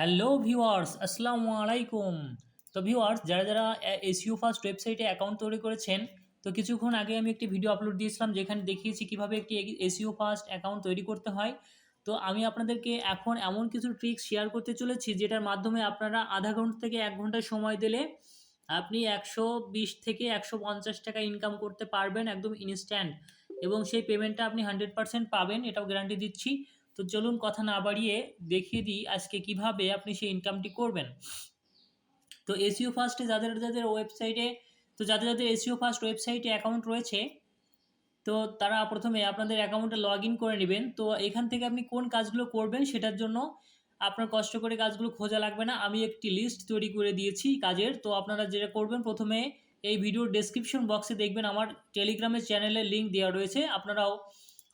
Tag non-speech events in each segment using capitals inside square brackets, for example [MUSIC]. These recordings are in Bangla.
হ্যালো ভিউয়ার্স আসসালামু আলাইকুম তো ভিউয়ার্স যারা যারা এসিও ফার্স্ট ওয়েবসাইটে অ্যাকাউন্ট তৈরি করেছেন, তো কিছুক্ষণ আগে আমি একটি ভিডিও আপলোড দিয়েছিলাম, যেখানে দেখিয়েছি কীভাবে একটি এসিও ফার্স্ট অ্যাকাউন্ট তৈরি করতে হয়। তো আমি আপনাদেরকে এখন এমন কিছু ট্রিক্স শেয়ার করতে চলেছি, যেটার মাধ্যমে আপনারা আধা ঘণ্টা থেকে এক ঘণ্টা সময় দিলে আপনি একশো বিশ থেকে একশো পঞ্চাশ টাকা ইনকাম করতে পারবেন একদম ইনস্ট্যান্ট এবং সেই পেমেন্টটা আপনি হান্ড্রেড পারসেন্ট পাবেন, এটাও গ্যারান্টি দিচ্ছি। তো চলুন কথা না বাড়িয়ে দেখিয়ে দিই আজকে কীভাবে আপনি সেই ইনকামটি করবেন। তো এসিও ফার্স্টে যাদের যাদের ওয়েবসাইটে তো যাদের যাদের এসিও ফার্স্ট ওয়েবসাইটে অ্যাকাউন্ট রয়েছে, তো তারা প্রথমে আপনাদের অ্যাকাউন্টে লগ ইন করে নেবেন। তো এখান থেকে আপনি কোন কাজগুলো করবেন সেটার জন্য আপনার কষ্ট করে কাজগুলো খোঁজা লাগবে না। আমি একটি লিস্ট তৈরি করে দিয়েছি কাজের। তো আপনারা যেটা করবেন প্রথমে এই ভিডিওর ডেসক্রিপশন বক্সে দেখবেন আমার টেলিগ্রামের চ্যানেলের লিঙ্ক দেওয়া রয়েছে। আপনারাও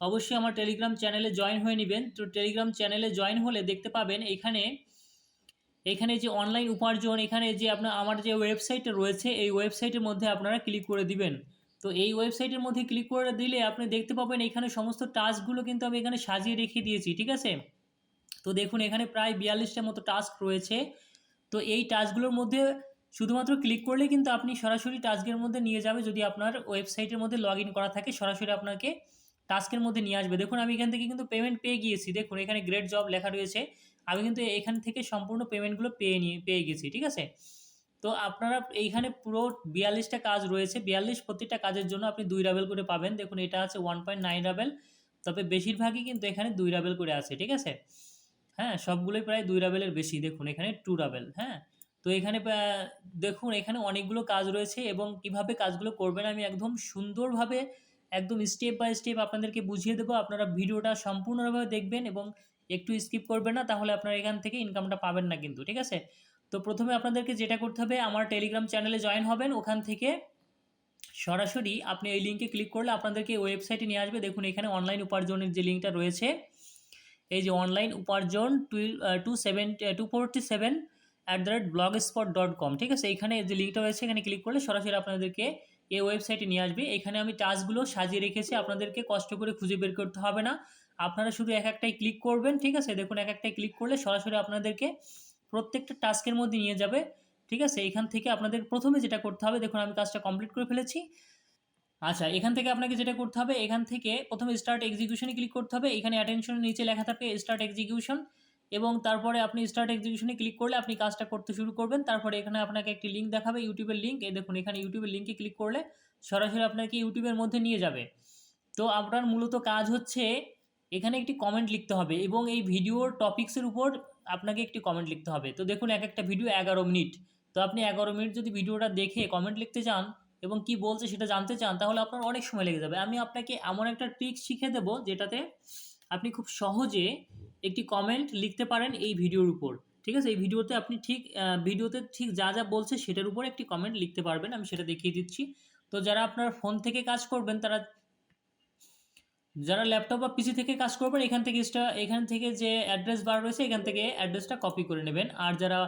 অবশ্যই আমার টেলিগ্রাম চ্যানেলে জয়েন হয়ে নেবেন। তো টেলিগ্রাম চ্যানেলে জয়েন হলে দেখতে পাবেন এখানে এখানে যে অনলাইন উপার্জন, এখানে যে আপনার, আমার যে ওয়েবসাইটটা রয়েছে, এই ওয়েবসাইটের মধ্যে আপনারা ক্লিক করে দিবেন। তো এই ওয়েবসাইটের মধ্যে ক্লিক করে দিলে আপনি দেখতে পাবেন এখানে সমস্ত টাস্কগুলো কিন্তু আমি এখানে সাজিয়ে রেখে দিয়েছি, ঠিক আছে? তো দেখুন এখানে প্রায় বিয়াল্লিশটার মতো টাস্ক রয়েছে। তো এই টাস্কগুলোর মধ্যে শুধুমাত্র ক্লিক করলে কিন্তু আপনি সরাসরি টাস্কের মধ্যে নিয়ে যাবে যদি আপনার ওয়েবসাইটের মধ্যে লগ করা থাকে, সরাসরি আপনাকে টাস্কের মধ্যে নিয়ে আসবে। দেখুন, আমি এখান থেকে কিন্তু পেমেন্ট পেয়ে গিয়েছি। দেখুন, এখানে গ্রেট জব লেখা রয়েছে। আমি কিন্তু এখান থেকে সম্পূর্ণ পেমেন্টগুলো পেয়ে নিয়ে, পেয়ে গেছি, ঠিক আছে? তো আপনারা এইখানে পুরো বিয়াল্লিশটা কাজ রয়েছে। বিয়াল্লিশ প্রতিটা কাজের জন্য আপনি দুই রাবেল করে পাবেন। দেখুন, এটা আছে ওয়ান পয়েন্ট নাইন রাবেল তবে বেশিরভাগই কিন্তু এখানে দুই রাবেল করে আছে, ঠিক আছে? হ্যাঁ সবগুলোই প্রায় দুই রাবেলের বেশি। দেখুন, এখানে টু রাবেল হ্যাঁ? তো এখানে দেখুন, এখানে অনেকগুলো কাজ রয়েছে এবং কীভাবে কাজগুলো করবেন আমি একদম সুন্দরভাবে একদম স্টেপ বাই স্টেপ আপনাদেরকে বুঝিয়ে দেবো। আপনারা ভিডিওটা সম্পূর্ণভাবে দেখবেন এবং একটু স্কিপ করবেন না, তাহলে আপনারা এখান থেকে ইনকামটা পাবেন না কিন্তু, ঠিক আছে? তো প্রথমে আপনাদেরকে যেটা করতে হবে, আমার টেলিগ্রাম চ্যানেলে জয়েন হবেন। ওখান থেকে সরাসরি আপনি এই লিঙ্কে ক্লিক করলে আপনাদেরকে ওয়েবসাইটে নিয়ে আসবে। দেখুন, এখানে অনলাইন উপার্জনের যে লিঙ্কটা রয়েছে, এই যে অনলাইন উপার্জন two seven two forty seven at the rate blogspot dot com ঠিক আছে? এখানে যে লিঙ্কটা রয়েছে, এখানে ক্লিক করলে সরাসরি আপনাদেরকে এই ওয়েবসাইটে নিয়ে আসবে। এখানে আমি টাস্কগুলো সাজিয়ে রেখেছি। আপনাদেরকে কষ্ট করে খুঁজে বের করতে হবে না। আপনারা শুধু এক একটাই ক্লিক করবেন, ঠিক আছে? দেখুন, এক একটাই ক্লিক করলে সরাসরি আপনাদেরকে প্রত্যেকটা টাস্কের মধ্যে নিয়ে যাবে, ঠিক আছে? এখান থেকে আপনাদের প্রথমে যেটা করতে হবে, দেখুন, আমি কাজটা কমপ্লিট করে ফেলেছি। আচ্ছা এখান থেকে আপনাকে যেটা করতে হবে, এখান থেকে প্রথমে স্টার্ট এক্সিকিউশনে ক্লিক করতে হবে। এখানে অ্যাটেনশনের নিচে লেখা থাকে স্টার্ট এক্সিকিউশন এবং তারপরে আপনি স্টার্ট এক্সিকিউশনে ক্লিক করলে আপনি কাজটা করতে শুরু করবেন। তারপরে এখানে আপনাকে একটি লিঙ্ক দেখাবে ইউটিউবের লিঙ্ক এই দেখুন, এখানে ইউটিউবের লিঙ্কে ক্লিক করলে সরাসরি আপনাকে ইউটিউবের মধ্যে নিয়ে যাবে। তো আপনার মূলত কাজ হচ্ছে এখানে একটি কমেন্ট লিখতে হবে এবং এই ভিডিওর টপিক্সের উপর আপনাকে একটি কমেন্ট লিখতে হবে। তো দেখুন, এক একটা ভিডিও এগারো মিনিট। তো আপনি এগারো মিনিট যদি ভিডিওটা দেখে কমেন্ট লিখতে চান এবং কি বলছে সেটা জানতে চান, তাহলে আপনার অনেক সময় লেগে যাবে। আমি আপনাকে এমন একটা ট্রিক শিখে দেবো যেটাতে আপনি খুব সহজে একটি কমেন্ট লিখতে পারেন এই ভিডিওর উপর। ঠিক আছে? এই ভিডিওতে আপনি ঠিক ভিডিওতে ঠিক যা যা বলছে সেটার উপর একটি কমেন্ট লিখতে পারবেন, আমি সেটা দেখিয়ে দিচ্ছি। তো যারা আপনার ফোন থেকে কাজ করবেন, তারা যারা ল্যাপটপ বা পিসি থেকে কাজ করবেন, এখান থেকে এখান থেকে যে অ্যাড্রেস বার রয়েছে, এখান থেকে অ্যাড্রেসটা কপি করে নেবেন। আর যারা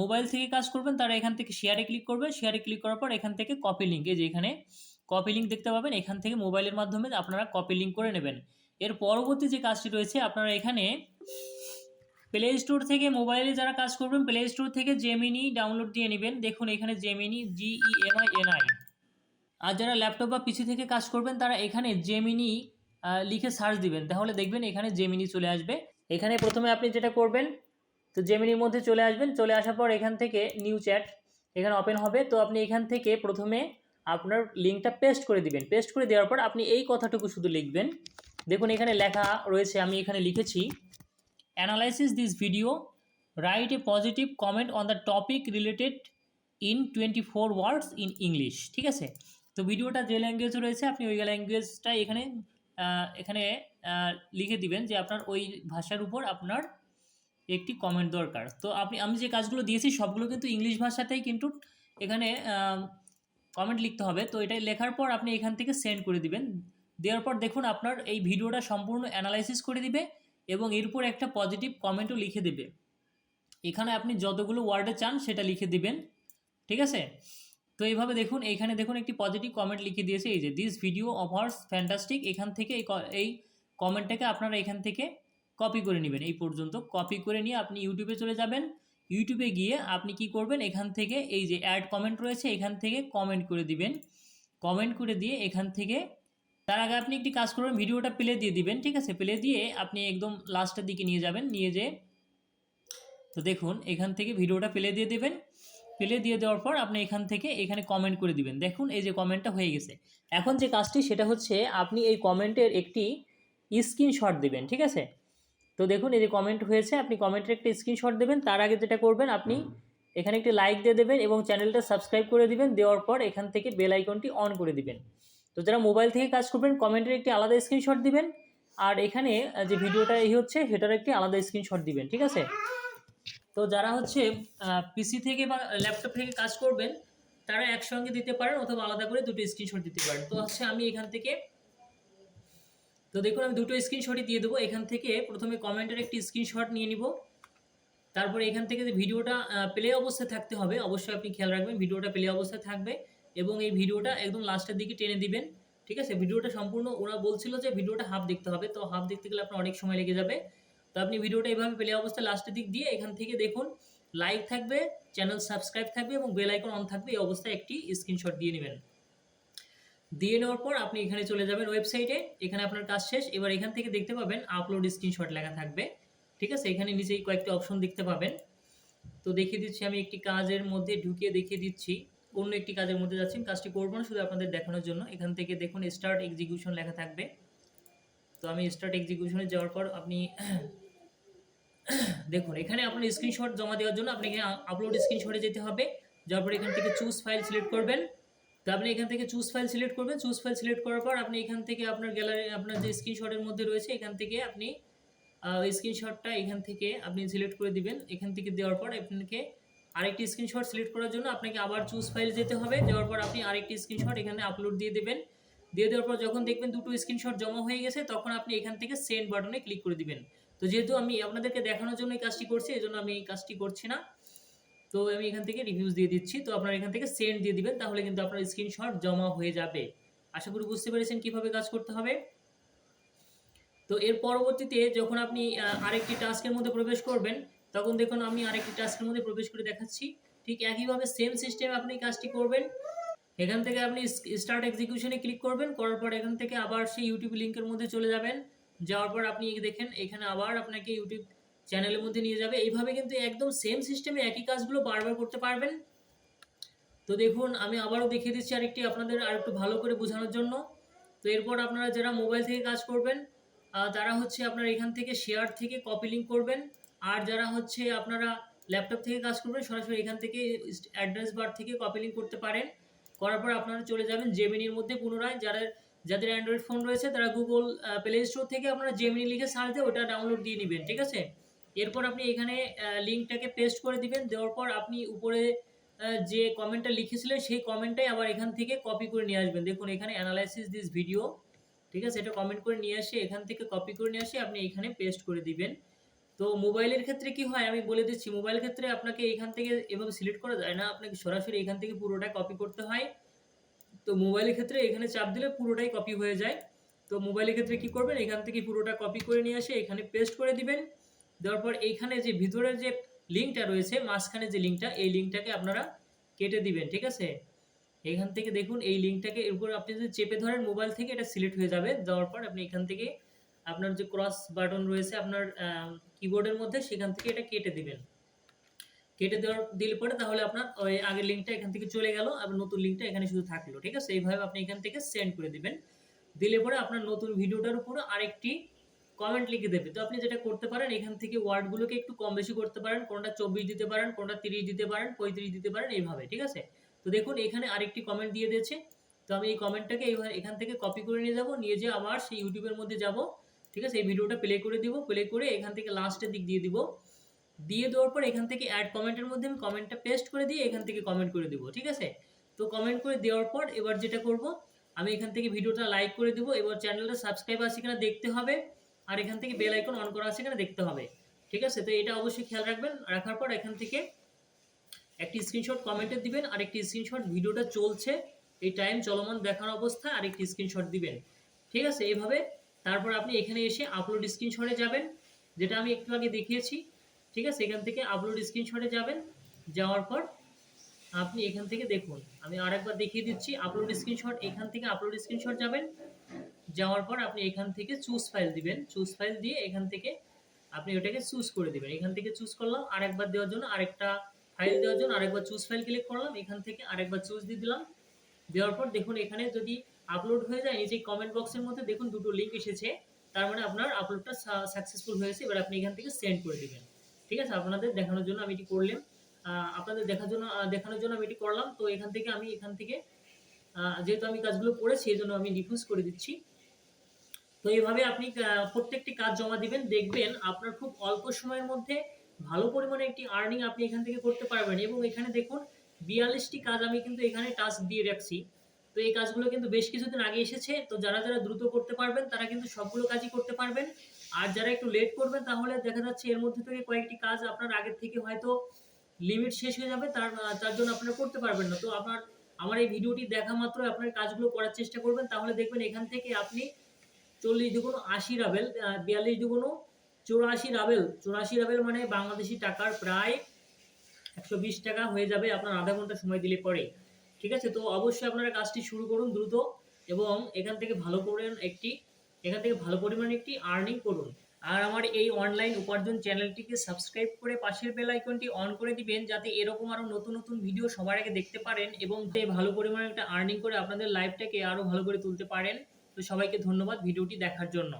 মোবাইল থেকে কাজ করবেন, তারা এখান থেকে শেয়ারে ক্লিক করবেন। শেয়ারে ক্লিক করার পর এখান থেকে কপি লিঙ্ক যে এখানে কপি লিঙ্ক দেখতে পাবেন। এখান থেকে মোবাইলের মাধ্যমে আপনারা কপি লিঙ্ক করে নেবেন। এর পরবর্তী যে কাজটি রয়েছে, আপনারা এখানে প্লে স্টোর থেকে মোবাইলে যারা কাজ করবেন প্লে স্টোর থেকে জেমিনি ডাউনলোড দিয়ে নেবেন। দেখুন, এখানে Gemini G E M I N I যারা ল্যাপটপ বা পিসি থেকে কাজ করবেন, তারা এখানে জেমিনি লিখে সার্চ দিবেন। তাহলে দেখবেন এখানে জেমিনি চলে আসবে। এখানে প্রথমে আপনি যেটা করবেন, তো জেমিনির মধ্যে চলে আসবেন। চলে আসার পর এখান থেকে নিউ চ্যাট এখানে ওপেন হবে। তো আপনি এখান থেকে প্রথমে আপনার লিঙ্কটা পেস্ট করে দিবেন। পেস্ট করে দেওয়ার পর আপনি এই কথাটুকু শুধু লিখবেন দেখুন এখানে লেখা রয়েছে, আমি এখানে লিখেছি analysis this video write a positive comment on the topic related in twenty four words in English ঠিক আছে? তো ভিডিওটা যে ল্যাঙ্গুয়েজে রয়েছে, আপনি ওই ল্যাঙ্গুয়েজটা এখানে এখানে লিখে দিবেন যে আপনার ওই ভাষার উপর আপনার একটি কমেন্ট দরকার। তো আপনি, আমি যে কাজগুলো দিয়েছি, সবগুলো কিন্তু ইংলিশ ভাষাতেই কিন্তু এখানে কমেন্ট লিখতে হবে। তো এটাই লেখার পর আপনি এখান থেকে সেন্ড করে দিবেন। দেওয়ার পর দেখুন আপনার এই ভিডিওটা সম্পূর্ণ অ্যানালাইসিস করে দিবে এবং এরপর একটা পজিটিভ কমেন্টও লিখে দেবে। এখানে আপনি যতগুলো ওয়ার্ডে চান সেটা লিখে দিবেন, ঠিক আছে? তো এইভাবে দেখুন, এইখানে দেখুন একটি পজিটিভ কমেন্ট লিখে দিয়েছে, এই যে দিস ভিডিও অফার্স ফ্যান্টাস্টিক এখান থেকে এই এই কমেন্টটাকে আপনারা এখান থেকে কপি করে নেবেন। এই পর্যন্ত কপি করে নিয়ে আপনি ইউটিউবে চলে যাবেন। ইউটিউবে গিয়ে আপনি কি করবেন, এখান থেকে এই যে অ্যাড কমেন্ট রয়েছে, এখান থেকে কমেন্ট করে দিবেন। কমেন্ট করে দিয়ে এখান থেকে তার আগে আপনি একটি কাজ করবেন ভিডিওটা প্লে দিয়ে দিবেন, ঠিক আছে? প্লে দিয়ে আপনি একদম লাস্টের দিকে নিয়ে যাবেন, নিয়ে যেয়ে তো দেখুন, এখান থেকে ভিডিওটা প্লে দিয়ে দেবেন। প্লে দিয়ে দেওয়ার পর আপনি এখান থেকে এখানে কমেন্ট করে দিবেন। দেখুন, এই যে কমেন্টটা হয়ে গেছে। এখন যে কাজটি, সেটা হচ্ছে আপনি এই কমেন্টের একটি স্ক্রিনশট দেবেন, ঠিক আছে? তো দেখুন, এই যে কমেন্ট হয়েছে, আপনি কমেন্টের একটা স্ক্রিনশট দেবেন। তার আগে যেটা করবেন, আপনি এখানে একটি লাইক দিয়ে দেবেন এবং চ্যানেলটা সাবস্ক্রাইব করে দিবেন। দেওয়ার পর এখান থেকে বেল আইকনটি অন করে দিবেন। তো যারা মোবাইল থেকে কাজ করবেন কমেন্টের একটি আলাদা স্ক্রিনশট দিবেন। আর এখানে যে ভিডিওটা এই হচ্ছে, সেটার একটি আলাদা স্ক্রিনশট দিবেন, ঠিক আছে? তো যারা হচ্ছে পিসি থেকে বা ল্যাপটপ থেকে কাজ করবেন, তারা একসঙ্গে দিতে পারেন অথবা আলাদা করে দুটো স্ক্রিনশট দিতে পারেন। তো হচ্ছে আমি এখান থেকে, তো দেখুন আমি দুটো স্ক্রিনশটই দিয়ে দেবো। এখান থেকে প্রথমে কমেন্টের একটি স্ক্রিনশট নিয়ে নিব। তারপরে এখান থেকে যে ভিডিওটা প্লে অবস্থায় থাকতে হবে, অবশ্যই আপনি খেয়াল রাখবেন, ভিডিওটা প্লে অবস্থায় থাকবে। এবং এই ভিডিওটা একদম লাস্টের দিকে টেনে দিবেন, ঠিক আছে? ভিডিওটা সম্পূর্ণ ওরা বলছিল যে ভিডিওটা হাফ দেখতে হবে, তো হাফ দেখতে গেলে আপনার অনেক সময় লেগে যাবে। তো আপনি ভিডিওটা এইভাবে প্লে অবস্থায় লাস্টের দিক দিয়ে এখান থেকে দেখুন লাইক থাকবে চ্যানেল সাবস্ক্রাইব থাকবে এবং বেল আইকন অন থাকবে, এই অবস্থায় একটি স্ক্রিনশট দিয়ে নেবেন। দিয়ে নেওয়ার পর আপনি এখানে চলে যাবেন ওয়েবসাইটে এখানে আপনার কাজ শেষ, এবার এখান থেকে দেখতে পাবেন আপলোড স্ক্রিনশট লেখা থাকবে, ঠিক আছে? এখানে নিচেই কয়েকটি অপশন দেখতে পাবেন। তো দেখিয়ে দিচ্ছি, আমি একটি কাজের মধ্যে ঢুকিয়ে দেখিয়ে দিচ্ছি। অন্য একটি কাজের মধ্যে যাচ্ছি কাজটি করব না, শুধু আপনাদের দেখানোর জন্য। এখান থেকে দেখুন স্টার্ট এক্সিকিউশন লেখা থাকবে। তো আমি স্টার্ট এক্সিকিউশনে যাওয়ার পর আপনি [COUGHS] দেখুন, এখানে আপনার স্ক্রিনশট জমা দেওয়ার জন্য আপনি আপলোড স্ক্রিনশটে যেতে হবে। যাওয়ার পর এখান থেকে চুজ ফাইল সিলেক্ট করবেন। তো আপনি এখান থেকে চুজ ফাইল সিলেক্ট করবেন। চুজ ফাইল সিলেক্ট করার পর আপনি এখান থেকে আপনার গ্যালারি আপনার যে স্ক্রিনশটের মধ্যে রয়েছে, এখান থেকে আপনি স্ক্রিনশটটা এখান থেকে আপনি সিলেক্ট করে দিবেন। এখান থেকে দেওয়ার পর আপনাকে আরেকটি স্ক্রিনশট সিলেক্ট করার জন্য আপনাকে আবার চুজ ফাইল যেতে হবে। যাওয়ার পর আপনি আরেকটি স্ক্রিনশট এখানে আপলোড দিয়ে দেবেন। দিয়ে দেওয়ার পর যখন দেখবেন দুটো স্ক্রিনশট জমা হয়ে গেছে, তখন আপনি এখান থেকে সেন্ড বাটনে ক্লিক করে দিবেন। তো যেহেতু আমি আপনাদেরকে দেখানোর জন্য এই কাজটি করছি, এই জন্য আমি এই কাজটি করছি না। তো আমি এখান থেকে রিভিউজ দিয়ে দিচ্ছি। তো আপনারা এখান থেকে সেন্ড দিয়ে দিবেন, তাহলে কিন্তু আপনার স্ক্রিনশট জমা হয়ে যাবে। আশা করি বুঝতে পেরেছেন কীভাবে কাজ করতে হবে। তো এর পরবর্তীতে যখন আপনি আরেকটি টাস্কের মধ্যে প্রবেশ করবেন তখন দেখুন আমি আরেকটি টাস্কের মধ্যে প্রবেশ করে দেখাচ্ছি। ঠিক একইভাবে সেম সিস্টেমে আপনি কাজটি করবেন। এখান থেকে আপনি স্টার্ট এক্সিকিউশনে ক্লিক করবেন। করার পর এখান থেকে আবার সেই ইউটিউব লিঙ্কের মধ্যে চলে যাবেন। যাওয়ার পর আপনি দেখেন, এখানে আবার আপনাকে ইউটিউব চ্যানেলের মধ্যে নিয়ে যাবে। এইভাবে কিন্তু একদম সেম সিস্টেমে একই কাজগুলো বারবার করতে পারবেন। তো দেখুন, আমি আবারও দেখিয়ে দিচ্ছি আরেকটি আপনাদের আর একটু ভালো করে বোঝানোর জন্য। তো এরপর আপনারা যারা মোবাইল থেকে কাজ করবেন তারা হচ্ছে আপনারা এখান থেকে শেয়ার থেকে কপি লিঙ্ক করবেন। আর যারা হচ্ছে আপনারা ল্যাপটপ থেকে কাজ করবেন, সরাসরি এখান থেকে অ্যাড্রেস বার থেকে কপি লিঙ্ক করতে পারেন। করার পর আপনারা চলে যাবেন জেমিনির মধ্যে পুনরায়। যারা, যাদের অ্যান্ড্রয়েড ফোন রয়েছে, তারা গুগল প্লে স্টোর থেকে আপনারা জেমিনি লিখে সার্চ দিয়ে ওটা ডাউনলোড দিয়ে নেবেন, ঠিক আছে? এরপর আপনি এখানে লিঙ্কটাকে পেস্ট করে দিবেন। দেওয়ার পর আপনি উপরে যে কমেন্টটা লিখেছিলেন, সেই কমেন্টটাই আবার এখান থেকে কপি করে নিয়ে আসবেন। দেখুন, এখানে অ্যানালাইসিস দিস ভিডিও ঠিক আছে? এটা কমেন্ট করে নিয়ে আসে এখান থেকে কপি করে নিয়ে আসে আপনি এখানে পেস্ট করে দিবেন। তো মোবাইলের ক্ষেত্রে কি হয়? আমি বলে দিচ্ছি, মোবাইল ক্ষেত্রে আপনাকে এখান থেকে এভাবে সিলেক্ট করা যায় না। আপনাকে সরাসরি এখান থেকে পুরোটা কপি করতে হয়। তো মোবাইলের ক্ষেত্রে এখানে চাপ দিলে পুরোটাই কপি হয়ে যায়। তো মোবাইলের ক্ষেত্রে কি করবেন? এখান থেকে পুরোটা কপি করে নিয়ে আসে এখানে পেস্ট করে দিবেন। দেওয়ার পর এইখানে যে ভিতরের যে লিঙ্কটা রয়েছে, মাঝখানে যে লিঙ্কটা এই লিঙ্কটাকে আপনারা কেটে দিবেন, ঠিক আছে? এখান থেকে দেখুন, এই লিঙ্কটাকে এর উপর আপনি যদি চেপে ধরেন, মোবাইল থেকে এটা সিলেক্ট হয়ে যাবে। দেওয়ার পর আপনি এখান থেকে আপনার যে ক্রস বাটন রয়েছে, আপনার কিবোর্ডের মধ্যে সেখান থেকে এটা কেটে দিবেন। কেটে দেওয়ার, দিলে পরে তাহলে আপনার ওই আগের লিঙ্কটা এখান থেকে চলে গেল আর নতুন লিঙ্কটা এখানে শুধু থাকল, ঠিক আছে? এইভাবে আপনি এখান থেকে সেন্ড করে দিবেন। দিলে পরে আপনার নতুন ভিডিওটার উপরে আরেকটি কমেন্ট লিখে দেবে। তো আপনি যেটা করতে পারেন, এখান থেকে ওয়ার্ডগুলোকে একটু কম বেশি করতে পারেন, কোনটা চব্বিশ দিতে পারেন, কোনটা তিরিশ দিতে পারেন, পঁয়ত্রিশ দিতে পারেন, এইভাবে, ঠিক আছে? তো দেখুন, এখানে আরেকটি কমেন্ট দিয়ে দিয়েছে। তো আমি এই কমেন্টটাকে এইভাবে এখান থেকে কপি করে নিয়ে যাব, নিয়ে যেয়ে আবার সেই ইউটিউবের মধ্যে যাব। ঠিক আছে? এই ভিডিওটা প্লে করে দিব প্লে করে এখান থেকে লাস্টের দিক দিয়ে দিব। দিয়ে দেওয়ার পর এখান থেকে অ্যাড কমেন্টের মধ্যে আমি কমেন্টটা পেস্ট করে দিয়ে এখান থেকে কমেন্ট করে দিব, ঠিক আছে? তো কমেন্ট করে দেওয়ার পর এবার যেটা করব, আমি এখান থেকে ভিডিওটা লাইক করে দিব, এবার চ্যানেলটা সাবস্ক্রাইব আছে কিনা দেখতে হবে, আর এখান থেকে বেল আইকন অন করা আছে কিনা দেখতে হবে, ঠিক আছে? তো এটা অবশ্যই খেয়াল রাখবেন, রাখার পর এখান থেকে একটি স্ক্রিনশট কমেন্টে দিবেন, আর একটি স্ক্রিনশট ভিডিওটা চলছে, এই টাইম চলমান দেখার অবস্থা আর একটি স্ক্রিনশট দিবেন, ঠিক আছে? এইভাবে তারপর আপনি এখানে এসে আপলোড স্ক্রিনশটে যাবেন, যেটা আমি একটু আগে দেখিয়েছি, ঠিক আছে? এখান থেকে আপলোড স্ক্রিনশটে যাবেন, যাওয়ার পর আপনি এখান থেকে দেখুন, আমি আরেকবার দেখিয়ে দিচ্ছি আপলোড স্ক্রিনশট এখান থেকে আপলোড স্ক্রিনশট যাবেন, যাওয়ার পর আপনি এখান থেকে চুজ ফাইল দিবেন চুজ ফাইল দিয়ে এখান থেকে আপনি ওটাকে চুজ করে দিবেন। এখান থেকে চুজ করলাম, আরেকবার দেওয়ার জন্য আরেকটা ফাইল দেওয়ার জন্য আরেকবার চুজ ফাইল ক্লিক করলাম, এখান থেকে আরেকবার চুজ দিয়ে দিলাম। দেওয়ার পর দেখুন এখানে যদি আপলোড হয়ে যায় নিচে কমেন্ট বক্সের মধ্যে দেখুন দুটো লিঙ্ক এসেছে, তার মানে আপনার আপলোডটা সাকসেসফুল হয়েছে, এবার আপনি এখান থেকে সেন্ড করে দেবেন। ঠিক আছে? আপনাদের দেখানোর জন্য আমি এটি করলাম। আপনাদের দেখার জন্য দেখানোর জন্য আমি এটি করলাম। তো এখান থেকে আমি এখান থেকে যেহেতু আমি কাজগুলো করেছি এই জন্য আমি ডিফিউজ করে দিচ্ছি। তো এইভাবে আপনি প্রত্যেকটি কাজ জমা দিবেন। দেখবেন আপনার খুব অল্প সময়ের মধ্যে ভালো পরিমাণে একটি আর্নিং আপনি এখান থেকে করতে পারবেন। এবং এখানে দেখুন, বিয়াল্লিশটি কাজ আমি কিন্তু এখানে টাস্ক দিয়ে রাখছি। তো এই কাজগুলো কিন্তু বেশ কিছুদিন আগে এসেছে। তো যারা যারা দ্রুত করতে পারবেন, তারা কিন্তু সবগুলো কাজই করতে পারবেন। আর যারা একটু লেট করবেন, তাহলে দেখা যাচ্ছে এর মধ্যে থেকে কয়েকটি কাজ আপনার আগের থেকে হয়তো লিমিট শেষ হয়ে যাবে। তার তার জন্য আপনারা করতে পারবেন না। তো আপনার, আমার এই ভিডিওটি দেখা মাত্র আপনার কাজগুলো করার চেষ্টা করবেন। তাহলে দেখবেন এখান থেকে আপনি চল্লিশ দুগুণ আশি রাবেল বিয়াল্লিশ দুগুণ চৌরাশি রাবেল। চৌরাশি রাবেল মানে বাংলাদেশি টাকার প্রায় একশো বিশ টাকা হয়ে যাবে। আপনার আধা ঘণ্টা সময় দিলে পরে। ঠিক আছে? তো অবশ্যই আপনারা কাজটি শুরু করুন দ্রুত এবং এখান থেকে ভালো করে একটি, এখান থেকে ভালো পরিমাণে একটি আর্নিং করুন। আর আমার এই অনলাইন উপার্জন চ্যানেলটিকে সাবস্ক্রাইব করে পাশের বেল আইকনটি অন করে দিবেন যাতে এরকম আরও নতুন নতুন ভিডিও সবার আগে দেখতে পারেন এবং ভালো পরিমাণে একটা আর্নিং করে আপনাদের লাইফটাকে আরও ভালো করে তুলতে পারেন। তো সবাইকে ধন্যবাদ ভিডিওটি দেখার জন্য।